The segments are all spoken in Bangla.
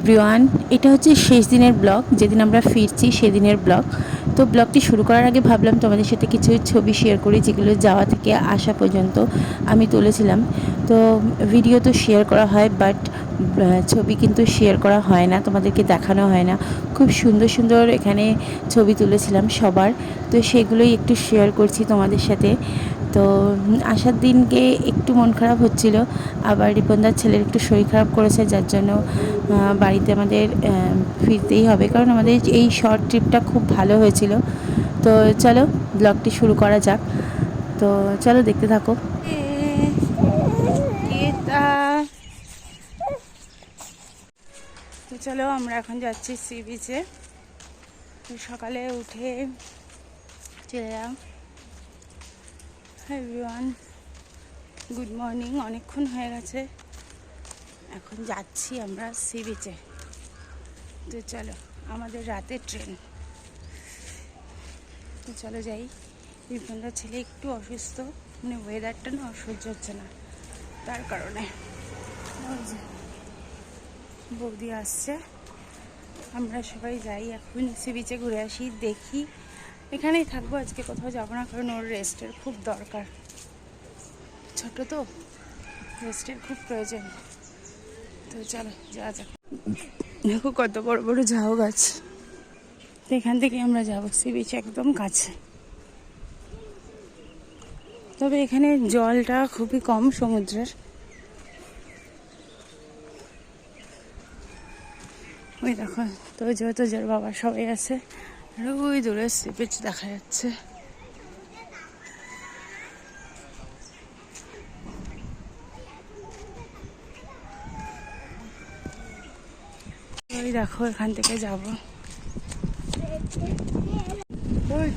এভরিওয়ান এটা হচ্ছে শেষ দিনের ব্লগ, যেদিন আমরা ফিরছি সেদিনের ব্লগ। তো ব্লগটি শুরু করার আগে ভাবলাম তোমাদের সাথে কিছু ছবি শেয়ার করি, যেগুলো যাওয়া থেকে আসা পর্যন্ত আমি তুলেছিলাম। তো ভিডিও তো শেয়ার করা হয় বাট ছবি কিন্তু শেয়ার করা হয় না, তোমাদেরকে দেখানো হয় না। খুব সুন্দর সুন্দর এখানে ছবি তুলেছিলাম সবার। তো সেগুলোই একটু শেয়ার করছি তোমাদের সাথে। তো আসার দিনকে একটু মন খারাপ হচ্ছিল। আবার রিপনদার ছেলের একটু শরীর খারাপ করেছে, যার জন্য বাড়িতে আমাদের ফিরতেই হবে। কারণ আমাদের এই শর্ট ট্রিপটা খুব ভালো হয়েছিল। তো চলো ব্লগটি শুরু করা যাক। তো চলো, দেখতে থাকো। তো চলো, আমরা এখন যাচ্ছি সি বিচে। সকালে উঠে চলে এভরিওয়ান গুড মর্নিং অনেকক্ষণ হয়ে গেছে। এখন যাচ্ছি আমরা সি বিচে তো চলো, আমাদের রাতের ট্রেন তো চলো যাই। ইরফানদার ছেলে একটু অসুস্থ মানে ওয়েদারটা না অসহ্য হচ্ছে না, তার কারণে। বৌদি আসছে। আমরা সবাই যাই, এখন সি বিচে ঘুরে আসি, দেখি এখানেই থাকব, আজকে কোথাও যাব না, কারণ ওর রেস্টের খুব দরকার। ছোট তো, রেস্টের খুব প্রয়োজন। তো চলো, যাওয়া যাক। দেখো কত বড় বড় ঝাউ গাছ। তো এখান থেকে আমরা যাব, সি বিচ একদম কাছে। তবে এখানে জলটা খুবই কম সমুদ্রের। ওই দেখো তো জোর বাবা সবাই আছে। আর ওই দূরে সি দেখা যাচ্ছে। দেখো এখান থেকে যাব। দেখো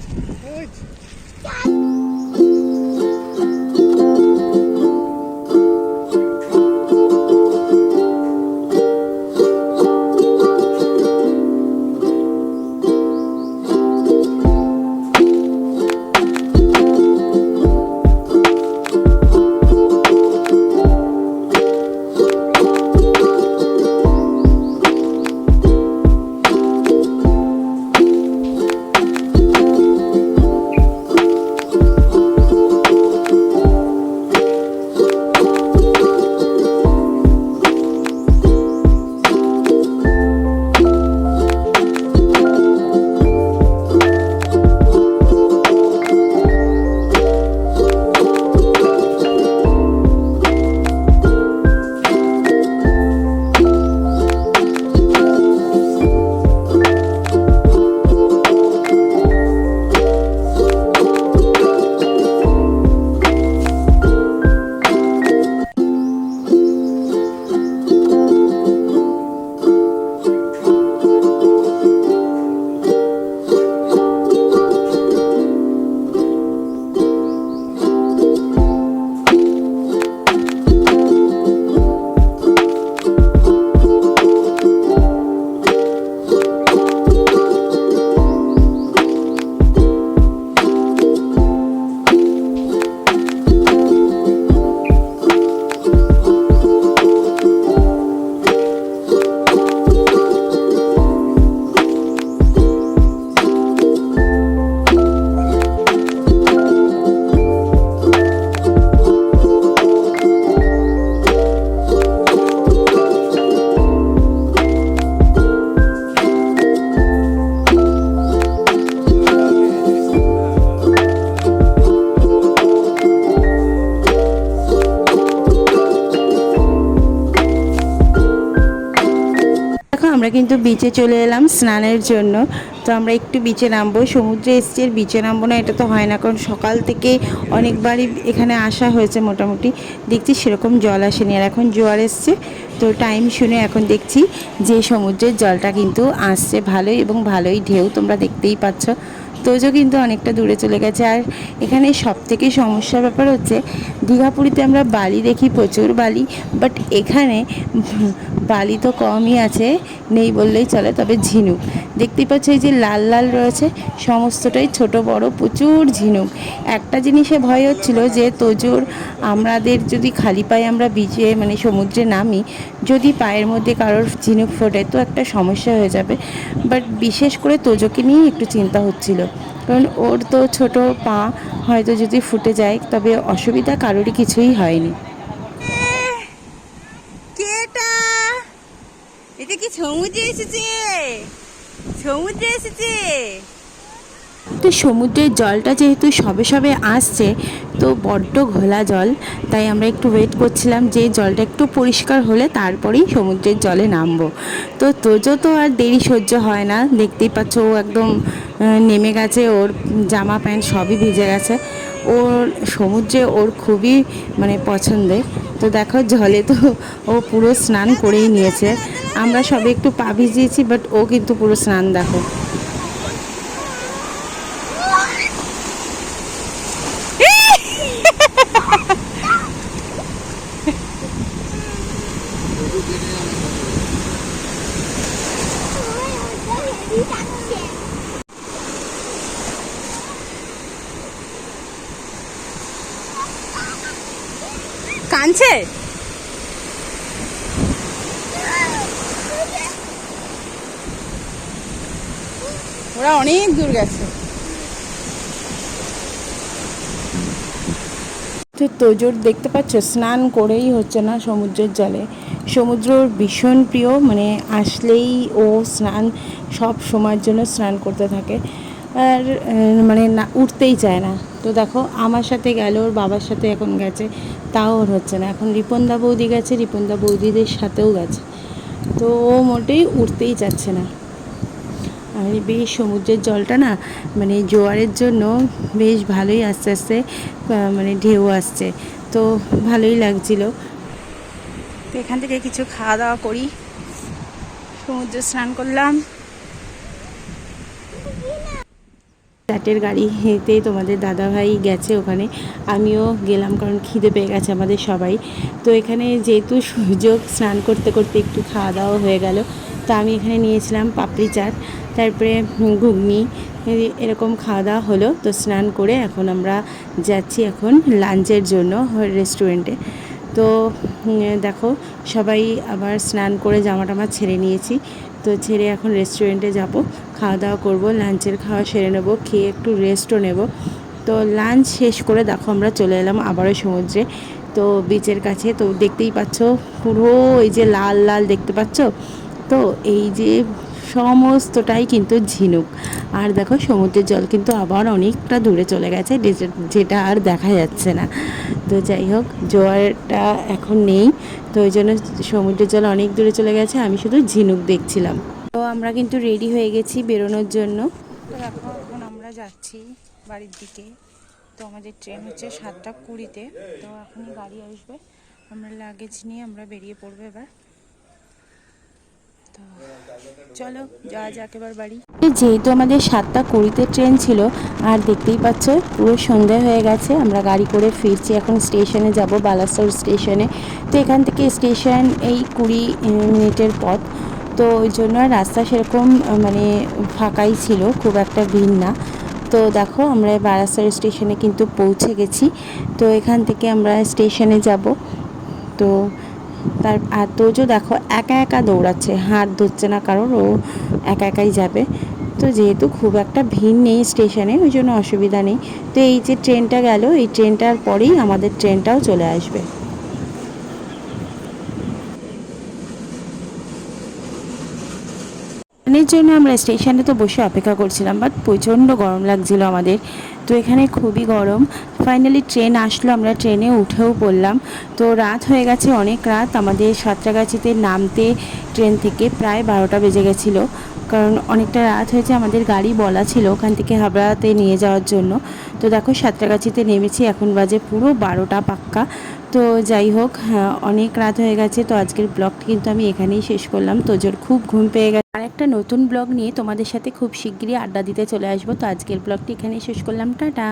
আমরা কিন্তু বিচে চলে এলাম স্নানের জন্য। তো আমরা একটু বিচে নামবো। সমুদ্রে এসছি আর বিচে নামবো না, এটা তো হয় না। কারণ সকাল থেকে অনেকবারই এখানে আসা হয়েছে মোটামুটি। দেখছি সেরকম জল আসেনি আর এখন জোয়ার এসছে। তো টাইম শুনে এখন দেখছি যে সমুদ্রের জলটা কিন্তু আসছে। ভালোই এবং ভালোই ঢেউ তোমরা দেখতেই পাচ্ছ। তোজও কিন্তু অনেকটা দূরে চলে গেছে। আর এখানে সব থেকে সমস্যার ব্যাপার হচ্ছে, দীঘাপুরীতে আমরা বালি দেখি প্রচুর বালি বাট এখানে বালি তো কমই আছে, নেই বললেই চলে, তবে ঝিনুক। দেখতেই পাচ্ছ এই যে লাল লাল রয়েছে, সমস্তটাই ছোট বড়, প্রচুর ঝিনুক। একটা জিনিসে ভয় হচ্ছিল যে তোজোর আমাদের যদি খালি পায়ে আমরা বিচে মানে সমুদ্রে নামি, যদি পায়ের মধ্যে কারোর ঝিনুক ফোটে, তো একটা সমস্যা হয়ে যাবে। বাট বিশেষ করে তোজোকে নিয়েই একটু চিন্তা হচ্ছিল। কারণ ওর তো ছোট পা হয়তো যদি ফুটে যায়, তবে অসুবিধা কারোরই কিছুই হয়নি। এটা কি সমুদ্রে এসেছে? সমুদ্রে এসেছে? তো সমুদ্রের জলটা যেহেতু সবে সবে আসছে, তো বড্ড ঘোলা জল, তাই আমরা একটু ওয়েট করছিলাম যে জলটা একটু পরিষ্কার হলে তারপরেই সমুদ্রের জলে নামবো। তো তোজো তো আর দেরি সহ্য হয় না, দেখতেই পাচ্ছ ও একদম নেমে গেছে, ওর জামা প্যান্ট সবই ভিজে গেছে। ওর সমুদ্রে ওর খুবই মানে পছন্দের। তো দেখো জলে তো ও পুরো স্নান করেই নিয়েছে। আমরা সবে একটু পা ভিজিয়েছি বাট ও কিন্তু পুরো স্নান দেখো। কানছে ওরা অনেক দূর গেছে। তো তোজোর দেখতে পাচ্ছ, স্নান করেই হচ্ছে না সমুদ্রের জলে। সমুদ্র ভীষণ প্রিয় মানে আসলেই ও স্নান, সব সময়ের জন্য স্নান করতে থাকে। আর মানে না, উঠতেই চায় না। তো দেখো, আমার সাথে গেল, ওর বাবার সাথে এখন গেছে, তাও ওর হচ্ছে না। এখন রিপনদা বৌদি গেছে, রিপনদা বৌদিদের সাথেও গেছে। তো ও মোটেই উঠতেই চাচ্ছে না। আর বেশ, সমুদ্রের জলটা না মানে জোয়ারের জন্য বেশ ভালোই আস্তে আস্তে মানে ঢেউ আসছে। তো ভালোই লাগছিল। তো এখান থেকে কিছু খাওয়া দাওয়া করি। সমুদ্রে স্নান করলাম। চাটের গাড়ি হেঁটে তোমাদের দাদাভাই গেছে ওখানে। আমিও গেলাম কারণ খিদে পেয়ে গেছে আমাদের সবাই। তো এখানে যেহেতু সুযোগ স্নান করতে করতে একটু খাওয়া দাওয়া হয়ে গেল, তো আমি এখানে নিয়েছিলাম পাপড়ি চাট, তারপরে ঘুগনি এরকম খাওয়া দাওয়া হলো। তো স্নান করে এখন আমরা যাচ্ছি এখন লাঞ্চের জন্য রেস্টুরেন্টে। তো দেখো, সবাই আবার স্নান করে জামা টামা ছেড়ে নিয়েছি। তো ছেড়ে এখন রেস্টুরেন্টে যাব, খাওয়া দাওয়া করব লাঞ্চের খাওয়া সেরে নেব, খেয়ে একটু রেস্টও নেব। তো লাঞ্চ শেষ করে দেখো আমরা চলে এলাম আবারও সমুদ্রে। তো বিচের কাছে, তো দেখতেই পাচ্ছ পুরো এই যে লাল লাল দেখতে পাচ্ছ? তো এই যে সমস্তটাই কিন্তু ঝিনুক। আর দেখো, সমুদ্রের জল কিন্তু আবার অনেকটা দূরে চলে গেছে যেটা আর দেখা যাচ্ছে না। তো যাই হোক, জোয়ারটা এখন নেই, তো ওই জন্য সমুদ্রের জল অনেক দূরে চলে গেছে, আমি শুধু ঝিনুক দেখছিলাম। তো আমরা কিন্তু রেডি হয়ে গেছি বেরোনোর জন্য। এখন আমরা যাচ্ছি বাড়ির দিকে। তো আমাদের ট্রেন হচ্ছে সাতটা কুড়িতে, তো এখনই গাড়ি আসবে। আমরা লাগেজ নিয়ে আমরা বেরিয়ে পড়ব এবার। চলো, যাওয়া যাক এবার বাড়ি। যেহেতু আমাদের সাতটা কুড়িতে ট্রেন ছিল, আর দেখতেই পাচ্ছ, পুরো সন্ধে হয়ে গেছে, আমরা গাড়ি করে ফিরছি, এখন স্টেশনে যাব, বালাসোর স্টেশনে। তো এখান থেকে স্টেশন এই কুড়ি মিনিটের পথ। তো ওই জন্য রাস্তা সেরকম মানে ফাঁকাই ছিল, খুব একটা ভিড় না। তো দেখো, আমরা বারাসার স্টেশনে কিন্তু পৌঁছে গেছি। তো এখান থেকে আমরা স্টেশনে যাব। তো তার আর তোজো দেখো, একা একা দৌড়াচ্ছে, হাত ধরছে না কারণ ও একা একাই যাবে। তো যেহেতু খুব একটা ভিড় নেই স্টেশনে, ওই জন্য অসুবিধা নেই। তো এই যে ট্রেনটা গেল, এই ট্রেনটার পরেই আমাদের ট্রেনটাও চলে আসবে। ট্রেনের জন্য আমরা স্টেশনে তো বসে অপেক্ষা করছিলাম বাট প্রচণ্ড গরম লাগছিল আমাদের। তো এখানে খুবই গরম। ফাইনালি ট্রেন আসলো, আমরা ট্রেনে উঠেও পড়লাম। তো রাত হয়ে গেছে অনেক রাত। আমাদের সাঁতরাগাছিতে নামতে ট্রেন থেকে প্রায় বারোটা বেজে গেছিল। কারণ অনেকটা রাত হয়েছে আমাদের গাড়ি বলা ছিল ওখান থেকে হাবড়াতে নিয়ে যাওয়ার জন্য। তো দেখো সাঁতরাগাছিতে নেমেছি এখন বাজে পুরো বারোটা পাক্কা। তো যাই হোক হ্যাঁ, অনেক রাত হয়ে গেছে তো আজকের ব্লগটি কিন্তু আমি এখানেই শেষ করলাম। তোজোর খুব ঘুম পেয়ে গেছে। আর একটা নতুন ব্লগ নিয়ে তোমাদের সাথে খুব শিগগিরই আড্ডা দিতে চলে আসব। তো আজকের ব্লগটি এখানেই শেষ করলাম। টাটা!